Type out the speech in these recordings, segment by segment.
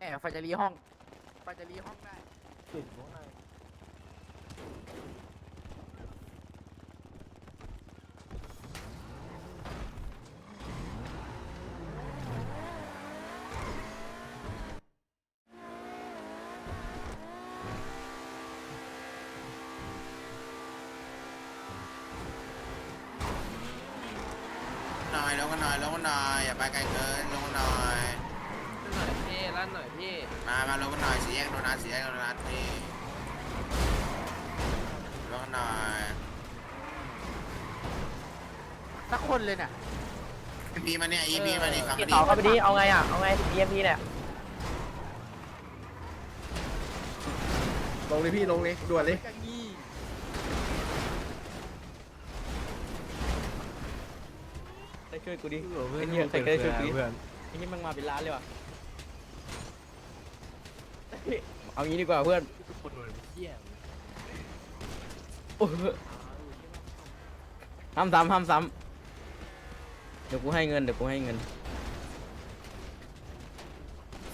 แอบไฟจะรีห้องไฟจะรีห้องได้ปิดข้างในหน่อยลงกันหน่อยลงกันหน่อยอย่าไปไกลเกินลงกันหน่อยห น่อยพี่ลั่นหน่อยพี่มา มาลงกันหน่อยสีแยกโดนัทสีแยกโดนัทนี่ลงกันหน่อยสักคนเลยเนี่ยอีพีมาเนี่ยอีพีมาเนี่ยคำพี่นี้เขาเข้าไปดิเอาไงอะ เอาไง EMP เนี่ยลงเลยพี่ลงเลยด่วนเลยกังงี้ได้ช่วยกูดิไอ้เหี้ยใครก็ได้ช่วยกูดิไอ้นี่มันมาเป็นล้านเลยว่ะ เอางี้ดีกว่าเพื่อนโอ้โหห้ามซ้ำห้ามซ้ำเดี๋ยวกูให้เงินเดี๋ยวกูให้เงิน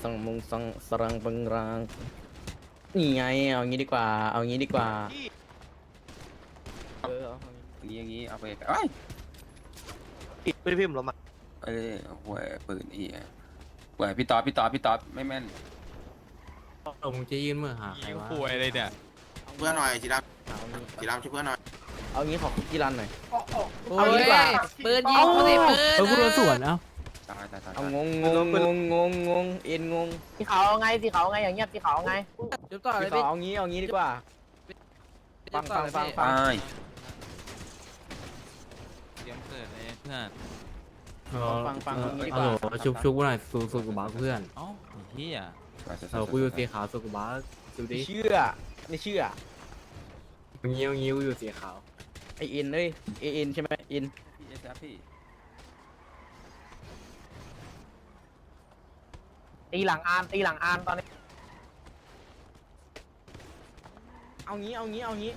สังมุงสังสรังบังรางนี่ไงเอางี้ดีกว่า เอางี้ดีกว่าเออเอาอย่างงี้เอาไปเอ้ยไม่ได้พิมพ์หรอมาเอ้ยหวยปืนอีอะหวยพี่ต๊อดพี่ต๊อดพี่ต๊อดไม่แม่น เรามึงจะยื่นมือหาใครวะ ป่วยอะไรเนี่ยเพื่อนหน่อยจีรัมเอางี้จีรัมช่วยเพื่อนหน่อยเอางี้ขอคุกกี้รันหน่อย เอางี้ดีกว่าปืนยิงกูสิปืนเออกูโดนสวนเอ้าตายตายตายเอางงงงงงงงงงเอ็นงงสีขาวเอาไงสีขาวเอาไงอย่างเงียบสีขาวเอาไงจุ๊บต่อเลยพี่พี่เอางี้เอางี้ดีกว่าจุ๊บต่อเลยฟังพี่ฟังตายเตรียมเกิดเลยเพื่อนเออฟังฟังเออเอางี้ดีกฮัลว่าโหลชุบชุบกูหน่อยสูสูกูบ้าเพื่อนเอ้าไอ้เฮีย เออกูอยู่สีขาวสูกูบ้าดูดิไม่เชื่อไม่เชื่อเอางี้เอางี้กูอยู่สีขาว ไอเอ็นเอ้ยเอ็นใช่ไหมเอ็นพี่เอสพี่ตีหลังอานตีหลังอานตอนนี้ เอางี้เอางี้เอางี้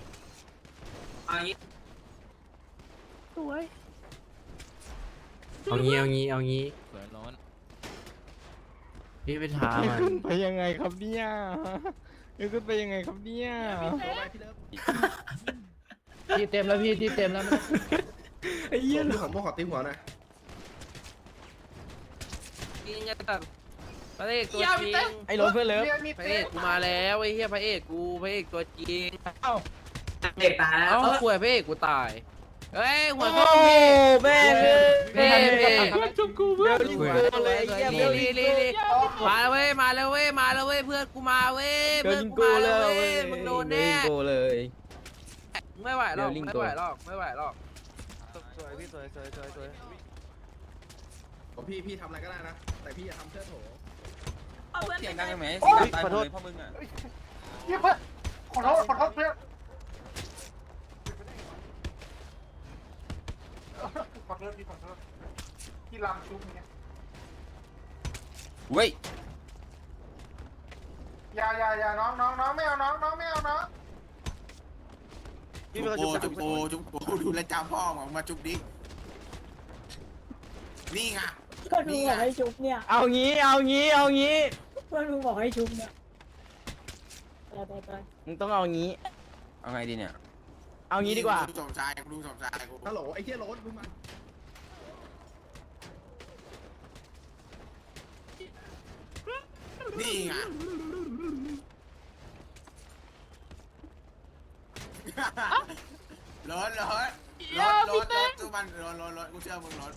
เอางี้เอางี้เอางี้สวยร้อน พี่ไปท้ามันไปยังไงครับเนี่ยนี่ขึ้นไปยังไงครับเนี่ย ที่เต็มแล้วพี่ที่เต็มแล้วไอ้เหี้ยของพวกขอตีหัวหน่อยยิงกันตัดพระเอกตัวจริงไอ้โรถเพื่อนเลิฟพระเอกกูมาแล้วไอ้เหี้ยพระเอกกูพระเอกตัวจริงเด็กตายเอ้าป่วยพระเอกกูตายเฮ้ยหัวโอ้ส้มพี่แม่งพี่ พี่จุกกูเพื่อนลิงโกเลยไอ้เหี้ยลีลีลีลีมาแล้วเว้ยมาแล้วเว้ยมาแล้วเว้ยเพื่อนกูมาเว้ยเบลเพื่อนลิงกูโกมาเลแล้วยเว้ยมึงโดนแน่เบลลิงโกเลยไม่ไหวหรอกเบลลิงไม่โกไหวหรอกไม่ไหวหรอกสวยพี่สวยสวยสวยสวยพี่พี่ทำอะไรก็ได้นะ แต่พี่อย่าทำเสื้อโถเสียงดังไหมเสียงตายหมดเลยพ่อมึงอะขอโทษขอโทษเพื่อนขอโทษพี่ขอโทษ พี่ลำชุบเนี่ยเว้ยอย่าอย่าอย่าน้องน้องน้องไม่เอาน้องน้องไม่เอาน้องจุ๊บโปจุ๊บโปจุ๊บโปดูแลวจำพ่อของมาจุ๊บดินี่ไงก็ดูบอกให้ชุบเนี่ย เอางี้ เอางี้ เอางี้เพื่อนมึงบอกให้ชุบเนี่ยไปไปไปมึงต้องเอางี้ เอาไงดีเนี่ย เอางี้ดีกว่าดูสมชายดูสมชายกูฮัลโหลไอ้เหี้ยรถมึงมา นี่ไงรถรถรถรถรถตู้มันรถรถรถกูเชื่อมึงรถ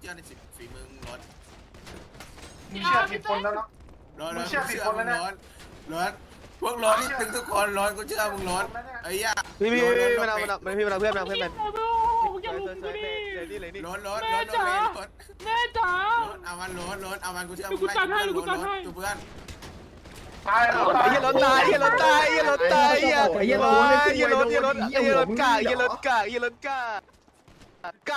เชื่อในสิฝีมือมึงรถมึงเชื่อผิดคนแล้วเนาะรถรมึถงเชื่อผิดคนแล้วนะรถรถพวกรถนี่ตึงทุกคนรถกูเชื่อมึงรถไอ้ย่าพี่พี่รถพี่รถเวลาเวลาพี่เวลาเพื่อนเวลาเพื่อนแม่เป็น อย่าลุกกูดิเลยนี่เลยนี่รถรถรถรถรถแม่จ๋ารถเอามันรถรถเอามันกูเชื่อมึงไล่รถรถจุเพื่อนตายแล้วไอ้เหี้ยรถตายไอ้เหี้ยรถตายไอ้เหี้ยรถตายไอ้เหี้ยไอ้เหี้ยรถไอ้เหี้ยรถไอ้เหี้ยรถกากไอ้เหี้ยรถกากไอ้เหี้ยรถกากไอ้เหี้ยรถกาก